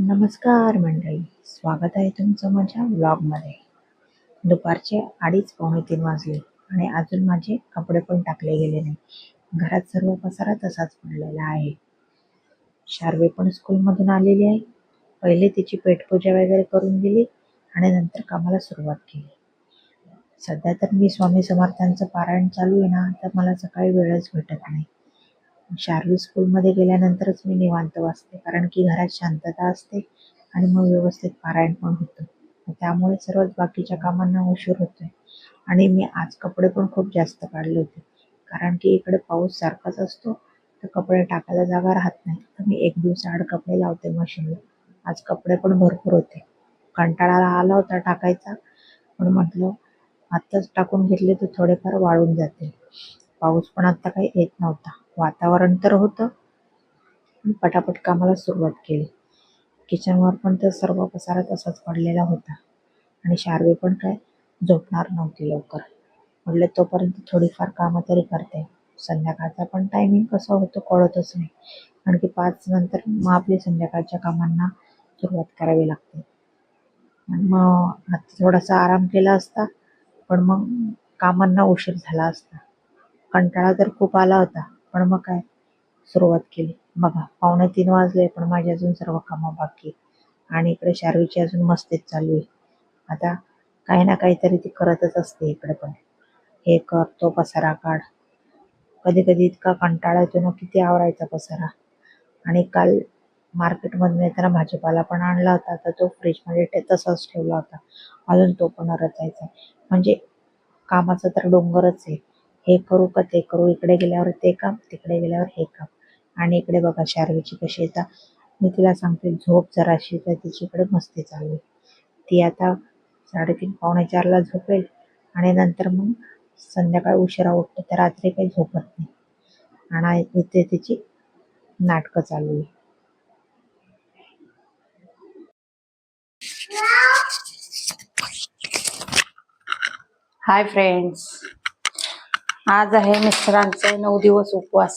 नमस्कार मंडळी. स्वागत आहे तुमचं माझ्या व्लॉगमध्ये दुपारचे अडीच पावणे तीन वाजले आणि अजून माझे कपडे पण टाकले गेले नाही. घरात सर्व पसारा तसाच पडलेला आहे. शार्वे पण स्कूलमधून आलेली आहे. पहिले तिची पेटपूजा वगैरे करून दिली आणि नंतर कामाला सुरुवात केली. सध्या तर मी स्वामी समर्थांचं पारायण चालू आहे ना तर मला सकाळी वेळच भेटत नाही. शार्वी स्कूलमध्ये गेल्यानंतरच मी निवांत वाचते कारण की घरात शांतता असते आणि मग व्यवस्थित पारायण पण होतं. त्यामुळे सर्वच बाकीच्या कामांना उशीर होतोय. आणि मी आज कपडे पण खूप जास्त काढले होते. कारण की इकडे पाऊस सारखाच असतो तर कपडे टाकायला जागा राहत नाही. तर मी एक दिवस आड कपडे लावते मशीनला आज कपडे पण भरपूर होते. कंटाळा आला होता टाकायचा. पण म्हटलं आत्ताच टाकून घेतले तर थोडेफार वाळून जातील. पाऊस पण आत्ता काही येत नव्हता. वातावरण तर होतं. पटापट कामाला सुरुवात केली. किचनवर पण तर सर्व पसारा तसाच पडलेला होता. आणि शार्वी पण काय झोपणार नव्हती लवकर. म्हटलं तोपर्यंत थोडीफार कामं तरी करते. संध्याकाळचा पण टायमिंग कसा होतो कळतच नाही. कारण की पाच नंतर मग आपली संध्याकाळच्या कामांना सुरुवात करावी लागते. मग आता थोडासा आराम केला असता पण मग कामांना उशीर झाला असता. कंटाळा तर खूप आला होता. पण मग काय? सुरुवात केली. बघा पावणे तीन वाजले पण माझी अजून सर्व कामं बाकी आणि इकडे शार्वीची अजून मस्तीच चालू आहे. आता काही ना काहीतरी ती करतच असते इकडे पण. हे कर तो पसारा काढ. कधी कधी इतका कंटाळा येतो ना किती आवरायचा पसारा. आणि काल मार्केटमधून येताना भाजीपाला पण आणला होता तर तो फ्रीजमध्ये तसाच ठेवला होता. अजून तो पण रचायचा म्हणजे कामाचा तर डोंगरच आहे. हे करू का ते करू? इकडे गेल्यावर ते काम तिकडे गेल्यावर हे काम. आणि इकडे बघा शार्वीची कशी येतात मी तिला सांगते झोप जराशी तर तिची इकडे मस्ती चालू आहे. ती आता साडेतीन पावणे चारला झोपेल. आणि नंतर मग संध्याकाळी उशिरा उठते तर रात्री काही झोपत नाही. आणि इथे तिची नाटकं चालू आहे. हाय फ्रेंड्स आज आहे मिस्टरांचे नऊ दिवस उपवास.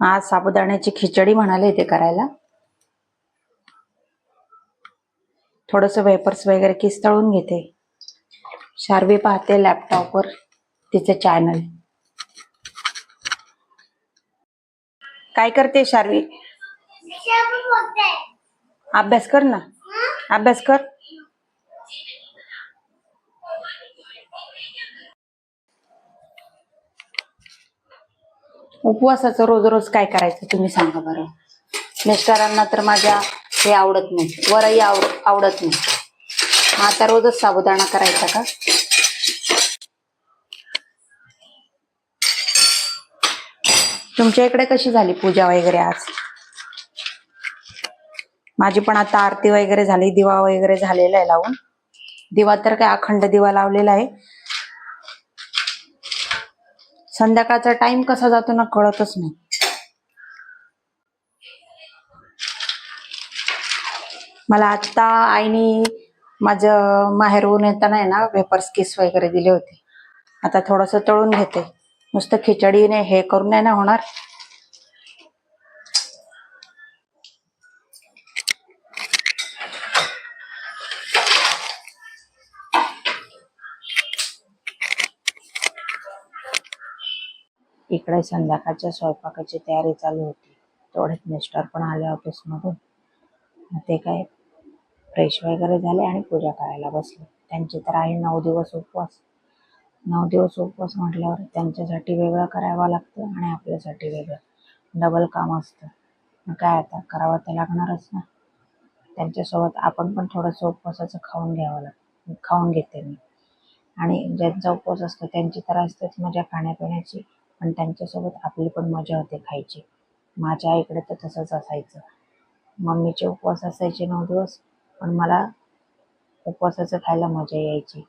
आज साबुदाण्याची खिचडी म्हणाले ते करायला. थोडस वेपर्स वगैरे किस तळून घेते. शार्वी पाहते लॅपटॉपवर तिचे चॅनल काय करते शार्वी? अभ्यास कर ना. अभ्यास कर. उपवासाचं रोज रोज काय करायचं तुम्ही सांगा बरं. मिस्टरांना तर माझ्या हे आवडत नाही. वरही आव आवडत नाही. आता रोजच साबुदाणा करायचा का? तुमच्या इकडे कशी झाली पूजा वगैरे आज? माझी पण आता आरती वगैरे झाली दिवा वगैरे झालेला आहे लावून. दिवा तर काय अखंड दिवा लावलेला आहे. संध्याकाळचा टाइम कसा जातो ना कळतच नाही. मला आता आईने माझं माहेरहून येताना आहे ना वेपर्स किस वगैरे दिले होते. आता थोडस तळून घेते. नुसतं खिचडीने हे करून नाही ना होणार. इकडे संध्याकाळच्या स्वयंपाकाची तयारी चालू होती. तेवढ्यात मिस्टर पण आले ऑफिसमधून. मग ते काय फ्रेश वगैरे झाले आणि पूजा करायला बसले. त्यांची तर आहे नऊ दिवस उपवास. नऊ दिवस उपवास म्हटल्यावर त्यांच्यासाठी वेगळं करावं लागतं आणि आपल्यासाठी वेगळं. डबल काम असतं. मग काय आता? करावं तर लागणारच ना. त्यांच्यासोबत आपण पण थोडंसं उपवासाचं खाऊन घ्यावं लागतं खाऊन घेते मी. आणि ज्यांचा उपवास असतो त्यांची तर असतेच मजा खाण्यापिण्याची. पण त्यांच्यासोबत आपली पण मजा होते खायची. माझ्या आईकडे तर तसंच असायचं. मम्मीचे उपवास असायचे नऊ दिवस पण मला उपवासाचं खायला मजा यायची.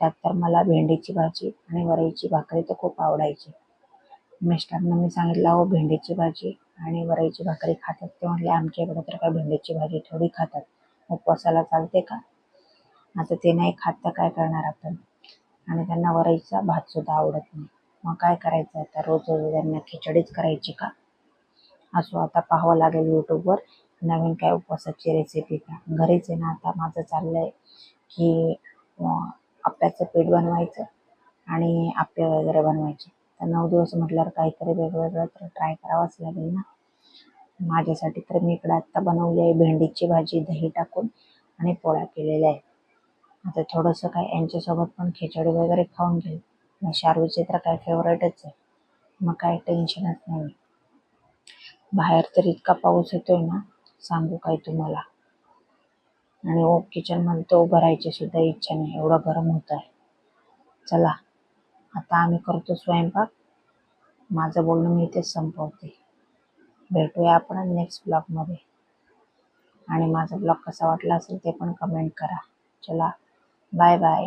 त्यात तर मला भेंडीची भाजी आणि वरईची भाकरी तर खूप आवडायची. मिस्टरांना मी सांगितलं अहो भेंडीची भाजी आणि वरईची भाकरी खातात. ते म्हटले आमच्या इकडे तर काय भेंडीची भाजी थोडी खातात. उपवासाला चालते का? आता ते नाही खात तर काय करणार आपण? आणि त्यांना वरईचा भातसुद्धा आवडत नाही. मग काय करायचं आता? रोज रोज त्यांना खिचडीच करायची का? असो आता पाहावं लागेल यूट्यूबवर. नवीन काय उपवासाची रेसिपी का? घरीच आहे ना आता माझं चाललं आहे की आप्याचं पीठ बनवायचं आणि आप्पे वगैरे बनवायचे. तर नऊ दिवस म्हटल्यावर काहीतरी वेगवेगळं तर ट्राय करावंच लागेल ना. माझ्यासाठी तर मी इकडे आत्ता बनवली आहे भेंडीची भाजी दही टाकून आणि पोळ्या केलेल्या आहेत. आता थोडंसं काय यांच्यासोबत पण खिचडी वगैरे खाऊन घेईल. मग शारूचे तर काय फेवरेटच आहे? मग काय टेन्शनच नाही बाहेर तर इतका पाऊस येतोय ना सांगू काय तुम्हाला? आणि ओ किचन म्हणतो उभं राहायची सुद्धा इच्छा नाही एवढं गरम होत आहे चला आता आम्ही करतो स्वयंपाक. माझं बोलणं मी इथेच संपवते. भेटूया आपण नेक्स्ट ब्लॉगमध्ये आणि माझा ब्लॉग कसा वाटला असेल ते पण कमेंट करा. चला बाय बाय